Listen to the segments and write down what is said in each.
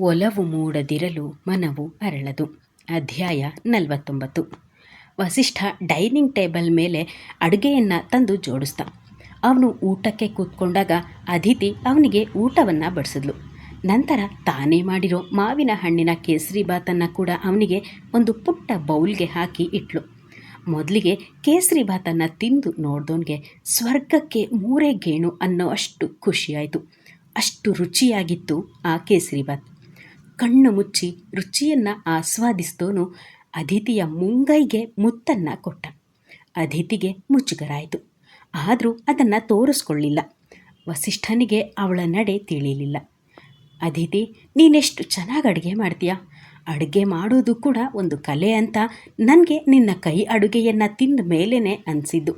ಒಲವು ಮೂಡದಿರಲು ಮನವು ಅರಳದು. ಅಧ್ಯಾಯ ನಲವತ್ತೊಂಬತ್ತು. ವಸಿಷ್ಠ ಡೈನಿಂಗ್ ಟೇಬಲ್ ಮೇಲೆ ಅಡುಗೆಯನ್ನು ತಂದು ಜೋಡಿಸ್ದ. ಅವನು ಊಟಕ್ಕೆ ಕೂತ್ಕೊಂಡಾಗ ಅದಿತಿ ಅವನಿಗೆ ಊಟವನ್ನು ಬಡಿಸಿದ್ಲು. ನಂತರ ತಾನೇ ಮಾಡಿರೋ ಮಾವಿನ ಹಣ್ಣಿನ ಕೇಸರಿ ಬಾತನ್ನು ಕೂಡ ಅವನಿಗೆ ಒಂದು ಪುಟ್ಟ ಬೌಲ್ಗೆ ಹಾಕಿ ಇಟ್ಲು. ಮೊದಲಿಗೆ ಕೇಸರಿ ಭಾತನ್ನು ತಿಂದು ನೋಡ್ದವನಿಗೆ ಸ್ವರ್ಗಕ್ಕೆ ಮೂರೇ ಗೇಣು ಅನ್ನೋ ಅಷ್ಟು ಖುಷಿಯಾಯಿತು. ಅಷ್ಟು ರುಚಿಯಾಗಿತ್ತು ಆ ಕೇಸರಿ ಭಾತ್. ಕಣ್ಣು ಮುಚ್ಚಿ ರುಚಿಯನ್ನು ಆಸ್ವಾದಿಸ್ತೋನು ಅದಿತಿಯ ಮುಂಗೈಗೆ ಮುತ್ತನ್ನು ಕೊಟ್ಟ. ಅದಿತಿಗೆ ಮುಚ್ಚುಗರಾಯಿತು ಆದರೂ ಅದನ್ನು ತೋರಿಸ್ಕೊಳ್ಳಿಲ್ಲ. ವಸಿಷ್ಠನಿಗೆ ಅವಳ ನಡೆ ತಿಳಿಯಲಿಲ್ಲ ಅದಿತಿ ನೀನೆಷ್ಟು ಚೆನ್ನಾಗಿ ಅಡುಗೆ ಮಾಡ್ತೀಯ? ಅಡುಗೆ ಮಾಡೋದು ಕೂಡ ಒಂದು ಕಲೆ ಅಂತ ನನಗೆ ನಿನ್ನ ಕೈ ಅಡುಗೆಯನ್ನು ತಿಂದ ಮೇಲೇ ಅನಿಸಿದ್ದು.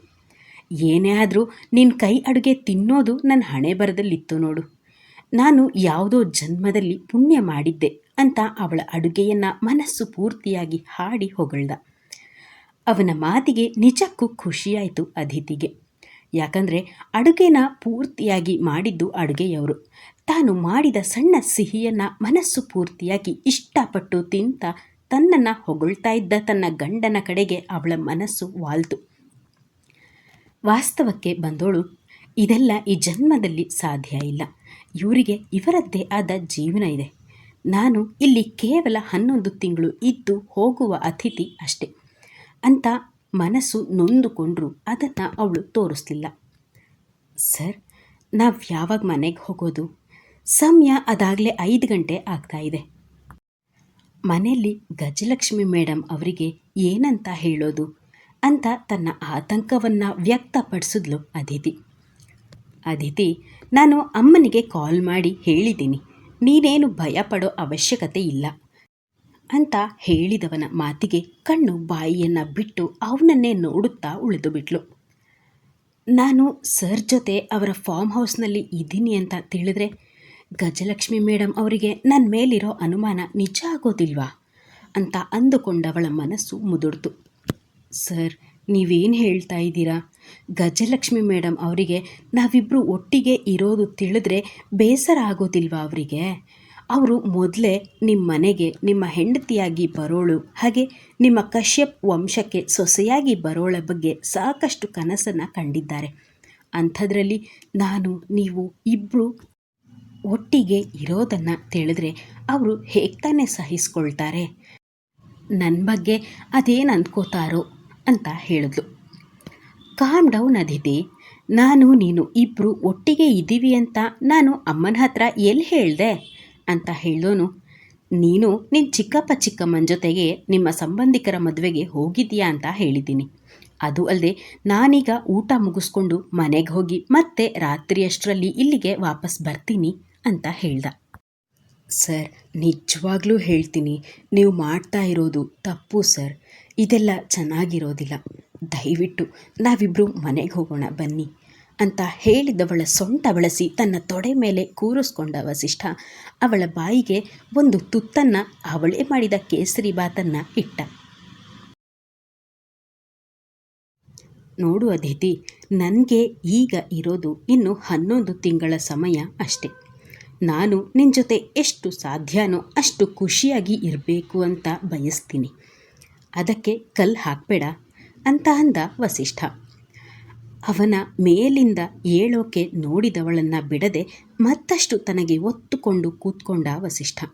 ಏನೇ ಆದರೂ ನಿನ್ನ ಕೈ ಅಡುಗೆ ತಿನ್ನೋದು ನನ್ನ ಹಣೆ ಬರದಲ್ಲಿತ್ತು ನೋಡು. ನಾನು ಯಾವುದೋ ಜನ್ಮದಲ್ಲಿ ಪುಣ್ಯ ಮಾಡಿದ್ದೆ ಅಂತ ಅವಳ ಅಡುಗೆಯನ್ನು ಮನಸ್ಸು ಪೂರ್ತಿಯಾಗಿ ಹಾಡಿ ಹೊಗಳ್ದ. ಅವನ ಮಾತಿಗೆ ನಿಜಕ್ಕೂ ಖುಷಿಯಾಯಿತು ಅದಿತಿಗೆ ಯಾಕಂದರೆ ಅಡುಗೆನ ಪೂರ್ತಿಯಾಗಿ ಮಾಡಿದ್ದು ಅಡುಗೆಯವರು. ತಾನು ಮಾಡಿದ ಸಣ್ಣ ಸಿಹಿಯನ್ನು ಮನಸ್ಸು ಪೂರ್ತಿಯಾಗಿ ಇಷ್ಟಪಟ್ಟು ತಿಂತ ತನ್ನನ್ನು ಹೊಗಳ್ತಾ ಇದ್ದ ತನ್ನ ಗಂಡನ ಕಡೆಗೆ ಅವಳ ಮನಸ್ಸು ವಾಲ್ತು. ವಾಸ್ತವಕ್ಕೆ ಬಂದೋಳು, ಇದೆಲ್ಲ ಈ ಜನ್ಮದಲ್ಲಿ ಸಾಧ್ಯ ಇಲ್ಲ. ಇವರಿಗೆ ಇವರದ್ದೇ ಆದ ಜೀವನ ಇದೆ. ನಾನು ಇಲ್ಲಿ ಕೇವಲ ಹನ್ನೊಂದು ತಿಂಗಳು ಇದ್ದು ಹೋಗುವ ಅತಿಥಿ ಅಷ್ಟೆ. ಅಂತ ಮನಸ್ಸು ನೊಂದುಕೊಂಡ್ರು ಅದನ್ನು ಅವಳು ತೋರಿಸ್ಲಿಲ್ಲ. ಸರ್, ನಾವು ಯಾವಾಗ ಮನೆಗೆ ಹೋಗೋದು? ಸಮಯ ಅದಾಗಲೇ ಐದು ಗಂಟೆ ಆಗ್ತಾ ಇದೆ. ಮನೆಯಲ್ಲಿ ಗಜಲಕ್ಷ್ಮಿ ಮೇಡಮ್ ಅವರಿಗೆ ಏನಂತ ಹೇಳೋದು? ಅಂತ ತನ್ನ ಆತಂಕವನ್ನು ವ್ಯಕ್ತಪಡಿಸಿದ್ಲು ಅದಿತಿ. ಅದಿತಿ ನಾನು ಅಮ್ಮನಿಗೆ ಕಾಲ್ ಮಾಡಿ ಹೇಳಿದ್ದೀನಿ. ನೀನೇನು ಭಯಪಡೋ ಅವಶ್ಯಕತೆ ಇಲ್ಲ ಅಂತ ಹೇಳಿದವನ ಮಾತಿಗೆ ಕಣ್ಣು ಬಾಯಿಯನ್ನು ಬಿಟ್ಟು ಅವನನ್ನೇ ನೋಡುತ್ತಾ ಉಳಿದುಬಿಟ್ಲು ನಾನು ಸರ್ ಜೊತೆ ಅವರ ಫಾರ್ಮ್ ಹೌಸ್ನಲ್ಲಿ ಇದ್ದೀನಿ ಅಂತ ತಿಳಿದ್ರೆ, ಗಜಲಕ್ಷ್ಮಿ ಮೇಡಮ್ ಅವರಿಗೆ ನನ್ನ ಮೇಲಿರೋ ಅನುಮಾನ ನಿಜ ಆಗೋದಿಲ್ವಾ ಅಂತ ಅಂದುಕೊಂಡವಳ ಮನಸ್ಸು ಮುದುಡ್ತು ಸರ್, ನೀವೇನು ಹೇಳ್ತಾ ಇದ್ದೀರಾ? ಗಜಲಕ್ಷ್ಮಿ ಮೇಡಮ್ ಅವರಿಗೆ ನಾವಿಬ್ಬರು ಒಟ್ಟಿಗೆ ಇರೋದು ತಿಳಿದ್ರೆ ಬೇಸರ ಆಗೋದಿಲ್ವಾ ಅವರಿಗೆ? ಅವರು ಮೊದಲೇ ನಿಮ್ಮ ಮನೆಗೆ ನಿಮ್ಮ ಹೆಂಡತಿಯಾಗಿ ಬರೋಳು, ಹಾಗೆ ನಿಮ್ಮ ಕಶ್ಯಪ್ ವಂಶಕ್ಕೆ ಸೊಸೆಯಾಗಿ ಬರೋಳ ಬಗ್ಗೆ ಸಾಕಷ್ಟು ಕನಸನ್ನು ಕಂಡಿದ್ದಾರೆ. ಅಂಥದ್ರಲ್ಲಿ ನಾನು, ನೀವು ಇಬ್ಬರು ಒಟ್ಟಿಗೆ ಇರೋದನ್ನು ತಿಳಿದ್ರೆ ಅವರು ಹೇಗ್ತಾನೆ ತಾನೇ ಸಹಿಸ್ಕೊಳ್ತಾರೆ? ನನ್ನ ಬಗ್ಗೆ ಅದೇನು ಅಂದ್ಕೋತಾರೋ ಅಂತ ಹೇಳಿದ್ಲು. ಕಾಮ್ ಡೌನ್ ಅದಿತಿ ನಾನು, ನೀನು ಇಬ್ಬರು ಒಟ್ಟಿಗೆ ಇದ್ದೀವಿ ಅಂತ ನಾನು ಅಮ್ಮನ ಹತ್ರ ಎಲ್ಲಿ ಹೇಳಿದೆ? ಅಂತ ಹೇಳೋನು. ನೀನು ನಿನ್ನ ಚಿಕ್ಕಪ್ಪ ಚಿಕ್ಕಮ್ಮನ ಜೊತೆಗೆ ನಿಮ್ಮ ಸಂಬಂಧಿಕರ ಮದುವೆಗೆ ಹೋಗಿದ್ದೀಯಾ ಅಂತ ಹೇಳಿದ್ದೀನಿ. ಅದು ಅಲ್ಲದೆ ನಾನೀಗ ಊಟ ಮುಗಿಸ್ಕೊಂಡು ಮನೆಗೆ ಹೋಗಿ ಮತ್ತೆ ರಾತ್ರಿಯಷ್ಟರಲ್ಲಿ ಇಲ್ಲಿಗೆ ವಾಪಸ್ ಬರ್ತೀನಿ ಅಂತ ಹೇಳ್ದ. ಸರ್, ನಿಜವಾಗ್ಲೂ ಹೇಳ್ತೀನಿ. ನೀವು ಮಾಡ್ತಾ ಇರೋದು ತಪ್ಪು ಸರ್. ಇದೆಲ್ಲ ಚೆನ್ನಾಗಿರೋದಿಲ್ಲ. ದಯವಿಟ್ಟು ನಾವಿಬ್ಬರು ಮನೆಗೆ ಹೋಗೋಣ ಬನ್ನಿ ಅಂತ ಹೇಳಿದವಳ ಸೊಂಟ ಬಳಸಿ ತನ್ನ ತೊಡೆ ಮೇಲೆ ಕೂರಿಸ್ಕೊಂಡ ವಸಿಷ್ಠ ಅವಳ ಬಾಯಿಗೆ ಒಂದು ತುತ್ತನ್ನು ಅವಳೇ ಮಾಡಿದ ಕೇಸರಿ ಬಾತನ್ನು ಇಟ್ಟ. ನೋಡು ಅದಿತಿ, ನನಗೆ ಈಗ ಇರೋದು ಇನ್ನು ಹನ್ನೊಂದು ತಿಂಗಳ ಸಮಯ ಅಷ್ಟೆ. ನಾನು ನಿನ್ನ ಜೊತೆ ಎಷ್ಟು ಸಾಧ್ಯನೋ ಅಷ್ಟು ಖುಷಿಯಾಗಿ ಇರಬೇಕು ಅಂತ ಬಯಸ್ತೀನಿ. ಅದಕ್ಕೆ ಕಲ್ಲು ಹಾಕಬೇಡ. ಅಂತ ಅಂದ ವಸಿಷ್ಠ. ಅವನ ಮೇಲಿಂದ ಏಳೋಕೆ ನೋಡಿದವಳನ್ನು ಬಿಡದೆ ಮತ್ತಷ್ಟು ತನಗೆ ಒತ್ತುಕೊಂಡು ಕೂತ್ಕೊಂಡ ವಸಿಷ್ಠ.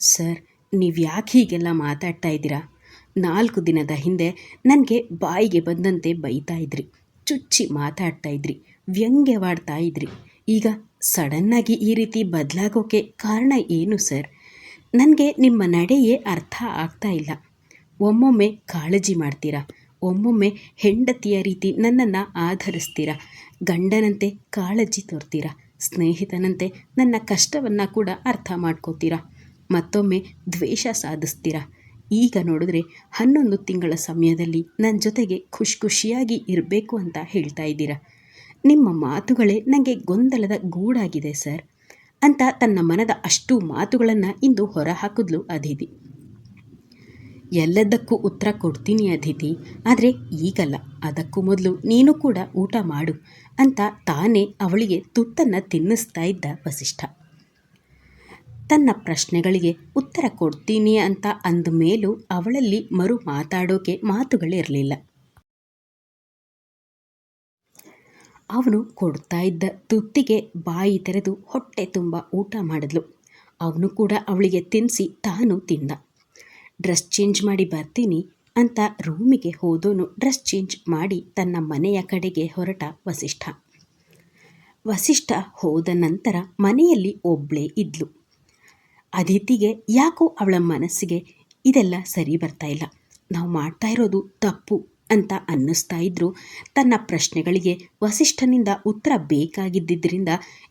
ಸರ್, ನೀವು ಯಾಕೆ ಹೀಗೆಲ್ಲ ಮಾತಾಡ್ತಾ ಇದ್ದೀರಾ? ನಾಲ್ಕು ದಿನದ ಹಿಂದೆ ನನಗೆ ಬಾಯಿಗೆ ಬಂದಂತೆ ಬೈತಾ ಇದ್ರಿ, ಚುಚ್ಚಿ ಮಾತಾಡ್ತಾ ಇದ್ರಿ, ವ್ಯಂಗ್ಯವಾಡ್ತಾ ಇದ್ರಿ. ಈಗ ಸಡನ್ನಾಗಿ ಈ ರೀತಿ ಬದಲಾಗೋಕೆ ಕಾರಣ ಏನು ಸರ್? ನನಗೆ ನಿಮ್ಮ ನಡೆಯೇ ಅರ್ಥ ಆಗ್ತಾ ಇಲ್ಲ. ಒಮ್ಮೊಮ್ಮೆ ಕಾಳಜಿ ಮಾಡ್ತೀರಾ? ಒಮ್ಮೊಮ್ಮೆ ಹೆಂಡತಿಯ ರೀತಿ ನನ್ನನ್ನು ಆಧರಿಸ್ತೀರ? ಗಂಡನಂತೆ ಕಾಳಜಿ ತೋರ್ತೀರ? ಸ್ನೇಹಿತನಂತೆ ನನ್ನ ಕಷ್ಟವನ್ನು ಕೂಡ ಅರ್ಥ ಮಾಡ್ಕೋತೀರ? ಮತ್ತೊಮ್ಮೆ ದ್ವೇಷ ಸಾಧಿಸ್ತೀರ? ಈಗ ನೋಡಿದ್ರೆ ಹನ್ನೊಂದು ತಿಂಗಳ ಸಮಯದಲ್ಲಿ ನನ್ನ ಜೊತೆಗೆ ಖುಷಿ ಖುಷಿಯಾಗಿ ಇರಬೇಕು ಅಂತ ಹೇಳ್ತಾ ಇದ್ದೀರ? ನಿಮ್ಮ ಮಾತುಗಳೇ ನನಗೆ ಗೊಂದಲದ ಗೂಡಾಗಿದೆ ಸರ್. ಅಂತ ತನ್ನ ಮನದ ಅಷ್ಟು ಮಾತುಗಳನ್ನು ಇಂದು ಹೊರಹಾಕಿದ್ಲು ಅದಿತಿ. ಎಲ್ಲದಕ್ಕೂ ಉತ್ತರ ಕೊಡ್ತೀನಿ ಅದಿತಿ, ಆದರೆ ಈಗಲ್ಲ. ಅದಕ್ಕೂ ಮೊದಲು ನೀನು ಕೂಡ ಊಟ ಮಾಡು ಅಂತ ತಾನೇ ಅವಳಿಗೆ ತುತ್ತನ್ನು ತಿನ್ನಿಸ್ತಾ ಇದ್ದ ವಸಿಷ್ಠ. ತನ್ನ ಪ್ರಶ್ನೆಗಳಿಗೆ ಉತ್ತರ ಕೊಡ್ತೀನಿ ಅಂತ ಅಂದ ಮೇಲೂ ಅವಳಲ್ಲಿ ಮರು ಮಾತಾಡೋಕೆ ಮಾತುಗಳಿರಲಿಲ್ಲ. ಅವನು ಕೊಡ್ತಾ ಇದ್ದ ತುತ್ತಿಗೆ ಬಾಯಿ ತೆರೆದು ಹೊಟ್ಟೆ ತುಂಬ ಊಟ ಮಾಡಿದ್ಲು. ಅವನು ಕೂಡ ಅವಳಿಗೆ ತಿನ್ನಿಸಿ ತಾನು ತಿಂದ. ಡ್ರೆಸ್ ಚೇಂಜ್ ಮಾಡಿ ಬರ್ತೀನಿ ಅಂತ ರೂಮಿಗೆ ಹೋದೋನು ಡ್ರೆಸ್ ಚೇಂಜ್ ಮಾಡಿ ತನ್ನ ಮನೆಯ ಕಡೆಗೆ ಹೊರಟ ವಸಿಷ್ಠ. ವಸಿಷ್ಠ ಹೋದ ನಂತರ ಮನೆಯಲ್ಲಿ ಒಬ್ಬಳೇ ಇದ್ಲು. ಅದಿತಿಗೆ ಯಾಕೋ ಅವಳ ಮನಸ್ಸಿಗೆ ಇದೆಲ್ಲ ಸರಿ ಬರ್ತಾ ಇಲ್ಲ. ನಾವು ಮಾಡ್ತಾ ಇರೋದು ತಪ್ಪು. ಅಂತ ಅನ್ನಿಸ್ತಾ ಇದ್ರು. ತನ್ನ ಪ್ರಶ್ನೆಗಳಿಗೆ ವಸಿಷ್ಠನಿಂದ ಉತ್ತರ ಬೇಕಾಗಿದ್ದರಿಂದ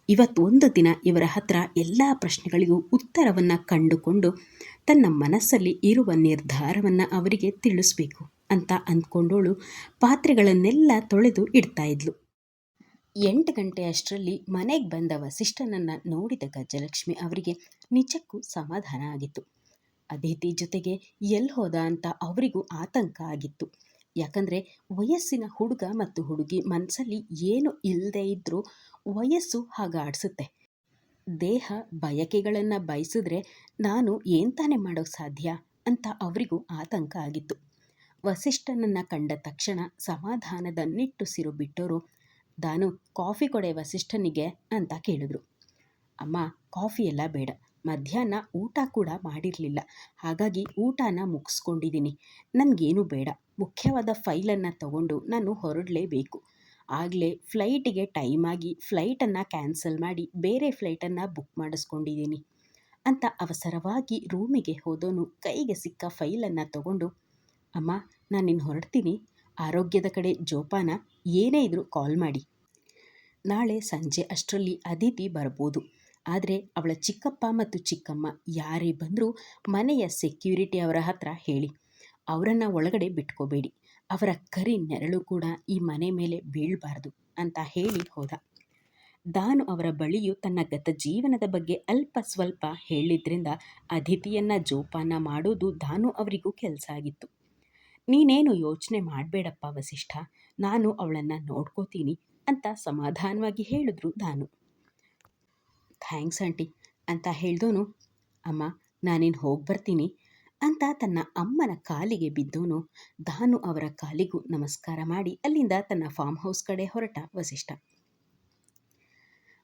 ಇವತ್ತೊಂದು ದಿನ ಇವರ ಹತ್ರ ಎಲ್ಲ ಪ್ರಶ್ನೆಗಳಿಗೂ ಉತ್ತರವನ್ನು ಕಂಡುಕೊಂಡು ತನ್ನ ಮನಸ್ಸಲ್ಲಿ ಇರುವ ನಿರ್ಧಾರವನ್ನು ಅವರಿಗೆ ತಿಳಿಸ್ಬೇಕು ಅಂತ ಅಂದ್ಕೊಂಡೋಳು. ಪಾತ್ರೆಗಳನ್ನೆಲ್ಲ ತೊಳೆದು ಇಡ್ತಾ ಇದ್ಲು. ಎಂಟು ಗಂಟೆ ಅಷ್ಟರಲ್ಲಿ ಮನೆಗೆ ಬಂದ ವಸಿಷ್ಠನನ್ನು ನೋಡಿದ ಗಜಲಕ್ಷ್ಮಿ ಅವರಿಗೆ ನಿಜಕ್ಕೂ ಸಮಾಧಾನ ಆಗಿತ್ತು. ಅದಿತಿ ಜೊತೆಗೆ ಎಲ್ಲಿ ಹೋದ ಅಂತ ಅವರಿಗೂ ಆತಂಕ ಆಗಿತ್ತು. ಯಾಕಂದರೆ ವಯಸ್ಸಿನ ಹುಡುಗ ಮತ್ತು ಹುಡುಗಿ ಮನಸ್ಸಲ್ಲಿ ಏನು ಇಲ್ಲದೆ ಇದ್ದರೂ ವಯಸ್ಸು ಹಾಗಾಡಿಸುತ್ತೆ ದೇಹ ಬಯಕೆಗಳನ್ನು ಬಯಸಿದ್ರೆ ನಾನು ಏನು ತಾನೇ ಮಾಡೋಕ್ಕೆ ಸಾಧ್ಯ ಅಂತ ಅವರಿಗೂ ಆತಂಕ ಆಗಿತ್ತು. ವಸಿಷ್ಠನನ್ನು ಕಂಡ ತಕ್ಷಣ ಸಮಾಧಾನದ ನಿಟ್ಟುಸಿರು ಬಿಟ್ಟವರು ದಾನು, ಕಾಫಿ ಕೊಡೆ ವಸಿಷ್ಠನಿಗೆ ಅಂತ ಕೇಳಿದ್ರು. ಅಮ್ಮ, ಕಾಫಿ ಎಲ್ಲ ಬೇಡ. ಮಧ್ಯಾಹ್ನ ಊಟ ಕೂಡ ಮಾಡಿರಲಿಲ್ಲ. ಹಾಗಾಗಿ ಊಟನ ಮುಗಿಸ್ಕೊಂಡಿದ್ದೀನಿ. ನನಗೇನು ಬೇಡ. ಮುಖ್ಯವಾದ ಫೈಲನ್ನು ತಗೊಂಡು ನಾನು ಹೊರಡಲೇಬೇಕು. ಆಗಲೇ ಫ್ಲೈಟಿಗೆ ಟೈಮ್ ಆಗಿ ಫ್ಲೈಟನ್ನು ಕ್ಯಾನ್ಸಲ್ ಮಾಡಿ ಬೇರೆ ಫ್ಲೈಟನ್ನು ಬುಕ್ ಮಾಡಿಸ್ಕೊಂಡಿದ್ದೀನಿ ಅಂತ ಅವಸರವಾಗಿ ರೂಮಿಗೆ ಹೋದೋನು ಕೈಗೆ ಸಿಕ್ಕ ಫೈಲನ್ನು ತಗೊಂಡು, ಅಮ್ಮ ನಾನಿನ್ನು ಹೊರಡ್ತೀನಿ. ಆರೋಗ್ಯದ ಕಡೆ ಜೋಪಾನ, ಏನೇ ಇದ್ರೂ ಕಾಲ್ ಮಾಡಿ. ನಾಳೆ ಸಂಜೆ ಅಷ್ಟರಲ್ಲಿ ಅದಿತಿ ಬರ್ಬೋದು. ಆದರೆ ಅವಳ ಚಿಕ್ಕಪ್ಪ ಮತ್ತು ಚಿಕ್ಕಮ್ಮ ಯಾರೇ ಬಂದರೂ ಮನೆಯ ಸೆಕ್ಯೂರಿಟಿ ಅವರ ಹತ್ರ ಹೇಳಿ. ಅವರನ್ನು ಒಳಗಡೆ ಬಿಟ್ಕೋಬೇಡಿ. ಅವರ ಕರಿ ನೆರಳು ಕೂಡ ಈ ಮನೆ ಮೇಲೆ ಬೀಳಬಾರ್ದು ಅಂತ ಹೇಳಿ ಹೋದ. ದಾನು ಅವರ ಬಳಿಯು ತನ್ನ ಗತ ಜೀವನದ ಬಗ್ಗೆ ಅಲ್ಪ ಸ್ವಲ್ಪ ಹೇಳಿದ್ರಿಂದ ಅತಿಥಿಯನ್ನು ಜೋಪಾನ ಮಾಡೋದು ದಾನು ಅವರಿಗೂ ಕೆಲಸ ಆಗಿತ್ತು. ನೀನೇನು ಯೋಚನೆ ಮಾಡಬೇಡಪ್ಪ ವಸಿಷ್ಠ. ನಾನು ಅವಳನ್ನು ನೋಡ್ಕೋತೀನಿ ಅಂತ ಸಮಾಧಾನವಾಗಿ ಹೇಳಿದ್ರು ದಾನು. ಥ್ಯಾಂಕ್ಸ್ ಆಂಟಿ ಅಂತ ಹೇಳ್ದೋನು, ಅಮ್ಮ ನಾನಿನ್ನು ಹೋಗಿ ಬರ್ತೀನಿ? ಅಂತ ತನ್ನ ಅಮ್ಮನ ಕಾಲಿಗೆ ಬಿದ್ದೋನು ದಾನು ಅವರ ಕಾಲಿಗೂ ನಮಸ್ಕಾರ ಮಾಡಿ ಅಲ್ಲಿಂದ ತನ್ನ ಫಾರ್ಮ್ ಹೌಸ್ ಕಡೆ ಹೊರಟ ವಸಿಷ್ಠ.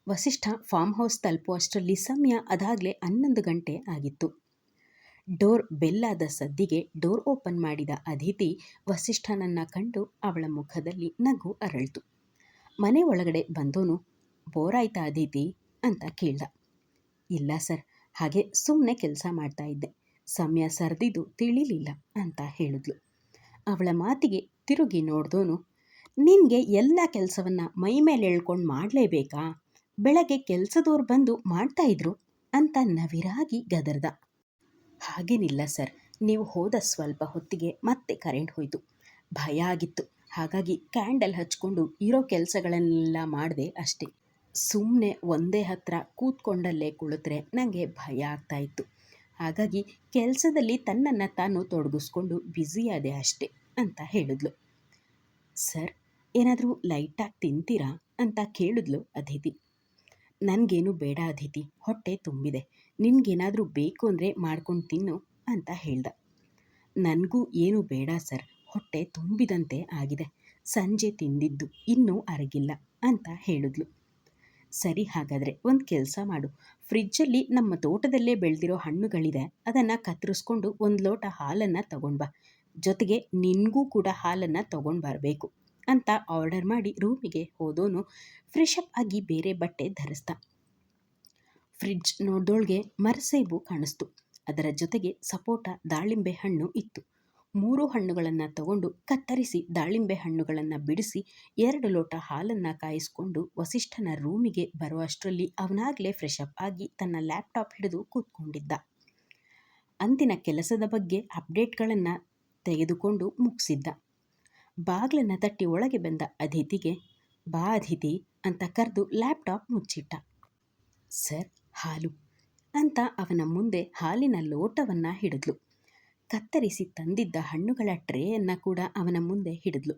ವಸಿಷ್ಠ ಫಾರ್ಮ್ ಹೌಸ್ ತಲುಪುವಷ್ಟರಲ್ಲಿ ಸಮಯ ಅದಾಗಲೇ ಹನ್ನೊಂದು ಗಂಟೆ ಆಗಿತ್ತು. ಡೋರ್ ಬೆಲ್ಲಾದ ಸದ್ದಿಗೆ ಡೋರ್ ಓಪನ್ ಮಾಡಿದ ಅದಿತಿ, ವಸಿಷ್ಠನನ್ನ ಕಂಡು ಅವಳ ಮುಖದಲ್ಲಿ ನಗು ಅರಳಿತು. ಮನೆ ಒಳಗಡೆ ಬಂದೋನು ಬೋರಾಯ್ತಾ ಅದಿತಿ? ಅಂತ ಕೇಳ್ದ. ಇಲ್ಲ ಸರ್, ಹಾಗೆ ಸುಮ್ಮನೆ ಕೆಲಸ ಮಾಡ್ತಾ ಇದ್ದೆ. ಸಮಯ ಸರಿದಿದ್ದು ತಿಳಿಲಿಲ್ಲ ಅಂತ ಹೇಳಿದ್ಲು. ಅವಳ ಮಾತಿಗೆ ತಿರುಗಿ ನೋಡ್ದೋನು, ನಿನಗೆ ಎಲ್ಲ ಕೆಲಸವನ್ನು ಮೈ ಮೇಲೆ ಎಳ್ಕೊಂಡು ಮಾಡಲೇಬೇಕಾ? ಬೆಳಗ್ಗೆ ಕೆಲಸದವ್ರು ಬಂದು ಮಾಡ್ತಾ ಇದ್ರು ಅಂತ ನವಿರಾಗಿ ಗದರ್ದ. ಹಾಗೇನಿಲ್ಲ ಸರ್, ನೀವು ಹೋದ ಸ್ವಲ್ಪ ಹೊತ್ತಿಗೆ ಮತ್ತೆ ಕರೆಂಟ್ ಹೋಯಿತು. ಭಯ ಆಗಿತ್ತು. ಹಾಗಾಗಿ ಕ್ಯಾಂಡಲ್ ಹಚ್ಕೊಂಡು ಇರೋ ಕೆಲಸಗಳನ್ನೆಲ್ಲ ಮಾಡಿದೆ ಅಷ್ಟೇ. ಸುಮ್ಮನೆ ಒಂದೇ ಹತ್ರ ಕೂತ್ಕೊಂಡಲ್ಲೇ ಕುಳಿತರೆ ನನಗೆ ಭಯ ಆಗ್ತಾ ಇತ್ತು. ಹಾಗಾಗಿ ಕೆಲಸದಲ್ಲಿ ತನ್ನನ್ನು ತಾನು ತೊಡಗಿಸ್ಕೊಂಡು ಬ್ಯುಸಿಯಾದೆ ಅಷ್ಟೇ ಅಂತ ಹೇಳಿದ್ಲು. ಸರ್, ಏನಾದರೂ ಲೈಟಾಗಿ ತಿಂತೀರಾ? ಅಂತ ಕೇಳಿದ್ಲು ಅತಿಥಿ ನನಗೇನು ಬೇಡ ಅತಿಥಿ ಹೊಟ್ಟೆ ತುಂಬಿದೆ. ನಿನಗೇನಾದರೂ ಬೇಕು ಅಂದರೆ ಮಾಡ್ಕೊಂಡು ತಿನ್ನು ಅಂತ ಹೇಳ್ದ. ನನಗೂ ಏನು ಬೇಡ ಸರ್, ಹೊಟ್ಟೆ ತುಂಬಿದಂತೆ ಆಗಿದೆ. ಸಂಜೆ ತಿಂದಿದ್ದು ಇನ್ನೂ ಅರಗಿಲ್ಲ ಅಂತ ಹೇಳಿದ್ಲು. ಸರಿ ಹಾಗಾದರೆ ಒಂದು ಕೆಲಸ ಮಾಡು. ಫ್ರಿಜ್ಜಲ್ಲಿ ನಮ್ಮ ತೋಟದಲ್ಲೇ ಬೆಳೆದಿರೋ ಹಣ್ಣುಗಳಿದೆ, ಅದನ್ನು ಕತ್ತರಿಸ್ಕೊಂಡು ಒಂದು ಲೋಟ ಹಾಲನ್ನು ತಗೊಂಡು ಬಾ. ಜೊತೆಗೆ ನಿನಗೂ ಕೂಡ ಹಾಲನ್ನು ತಗೊಂಡು ಬರಬೇಕು ಅಂತ ಆರ್ಡರ್ ಮಾಡಿ ರೂಮಿಗೆ ಹೋದೋನು ಫ್ರೆಶಪ್ ಆಗಿ ಬೇರೆ ಬಟ್ಟೆ ಧರಿಸ್ದ. ಫ್ರಿಡ್ಜ್ ನೋಡ್ದೋಳ್ಗೆ ಮರಸೇಬು ಕಾಣಿಸ್ತು. ಅದರ ಜೊತೆಗೆ ಸಪೋಟ ದಾಳಿಂಬೆ ಹಣ್ಣು ಇತ್ತು. ಮೂರು ಹಣ್ಣುಗಳನ್ನು ತಗೊಂಡು ಕತ್ತರಿಸಿ ದಾಳಿಂಬೆ ಹಣ್ಣುಗಳನ್ನು ಬಿಡಿಸಿ ಎರಡು ಲೋಟ ಹಾಲನ್ನು ಕಾಯಿಸಿಕೊಂಡು ವಸಿಷ್ಠನ ರೂಮಿಗೆ ಬರುವಷ್ಟರಲ್ಲಿ ಅವನಾಗಲೇ ಫ್ರೆಶಪ್ ಆಗಿ ತನ್ನ ಲ್ಯಾಪ್ಟಾಪ್ ಹಿಡಿದು ಕೂತ್ಕೊಂಡಿದ್ದ. ಅಂದಿನ ಕೆಲಸದ ಬಗ್ಗೆ ಅಪ್ಡೇಟ್ಗಳನ್ನು ತೆಗೆದುಕೊಂಡು ಮುಗಿಸಿದ್ದ. ಬಾಗಿಲನ್ನು ತಟ್ಟಿ ಒಳಗೆ ಬಂದ ಅತಿಥಿಗೆ, ಬಾ ಅತಿಥಿ ಅಂತ ಕರೆದು ಲ್ಯಾಪ್ಟಾಪ್ ಮುಚ್ಚಿಟ್ಟ. ಸರ್, ಹಾಲು ಅಂತ ಅವನ ಮುಂದೆ ಹಾಲಿನ ಲೋಟವನ್ನು ಹಿಡಿದ್ಲು. ಕತ್ತರಿಸಿ ತಂದಿದ್ದ ಹಣ್ಣುಗಳ ಟ್ರೇಯನ್ನು ಕೂಡ ಅವನ ಮುಂದೆ ಹಿಡಿದ್ಲು.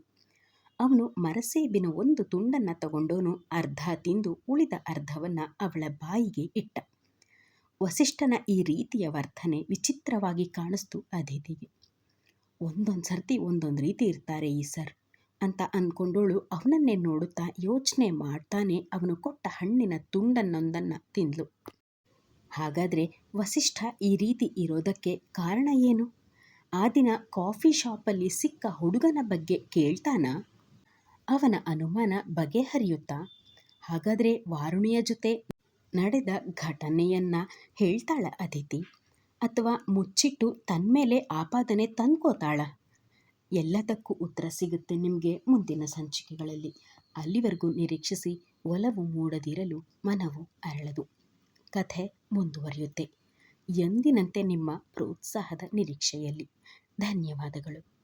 ಅವನು ಮರಸೇಬಿನ ಒಂದು ತುಂಡನ್ನು ತಗೊಂಡೋನು ಅರ್ಧ ತಿಂದು ಉಳಿದ ಅರ್ಧವನ್ನು ಅವಳ ಬಾಯಿಗೆ ಇಟ್ಟ. ವಸಿಷ್ಠನ ಈ ರೀತಿಯ ವರ್ತನೆ ವಿಚಿತ್ರವಾಗಿ ಕಾಣಿಸ್ತು ಅದಿತಿಗೆ ಒಂದೊಂದು ಸರ್ತಿ ಒಂದೊಂದು ರೀತಿ ಇರ್ತಾರೆ ಈ ಸರ್ ಅಂತ ಅಂದ್ಕೊಂಡೋಳು ಅವನನ್ನೇ ನೋಡುತ್ತಾ ಯೋಚನೆ ಮಾಡ್ತಾನೆ ಅವನು ಕೊಟ್ಟ ಹಣ್ಣಿನ ತುಂಡನ್ನೊಂದನ್ನು ತಿಂದ್ಲು. ಹಾಗಾದರೆ ವಸಿಷ್ಠ ಈ ರೀತಿ ಇರೋದಕ್ಕೆ ಕಾರಣ ಏನು? ಆ ದಿನ ಕಾಫಿ ಶಾಪಲ್ಲಿ ಸಿಕ್ಕ ಹುಡುಗನ ಬಗ್ಗೆ ಕೇಳ್ತಾನ? ಅವನ ಅನುಮಾನ ಬಗೆಹರಿಯುತ್ತಾ? ಹಾಗಾದರೆ ವಾರುಣಿಯ ಜೊತೆ ನಡೆದ ಘಟನೆಯನ್ನ ಹೇಳ್ತಾಳ ಅದಿತಿ? ಅಥವಾ ಮುಚ್ಚಿಟ್ಟು ತನ್ಮೇಲೆ ಆಪಾದನೆ ತಂದ್ಕೋತಾಳ? ಎಲ್ಲದಕ್ಕೂ ಉತ್ತರ ಸಿಗುತ್ತೆ ನಿಮಗೆ ಮುಂದಿನ ಸಂಚಿಕೆಗಳಲ್ಲಿ. ಅಲ್ಲಿವರೆಗೂ ನಿರೀಕ್ಷಿಸಿ ಒಲವು ಮೂಡದಿರಲು ಮನವು ಅರಳದು. ಕಥೆ ಮುಂದುವರಿಯುತ್ತೆ. ಎಂದಿನಂತೆ ನಿಮ್ಮ ಪ್ರೋತ್ಸಾಹದ ನಿರೀಕ್ಷೆಯಲ್ಲಿ. ಧನ್ಯವಾದಗಳು.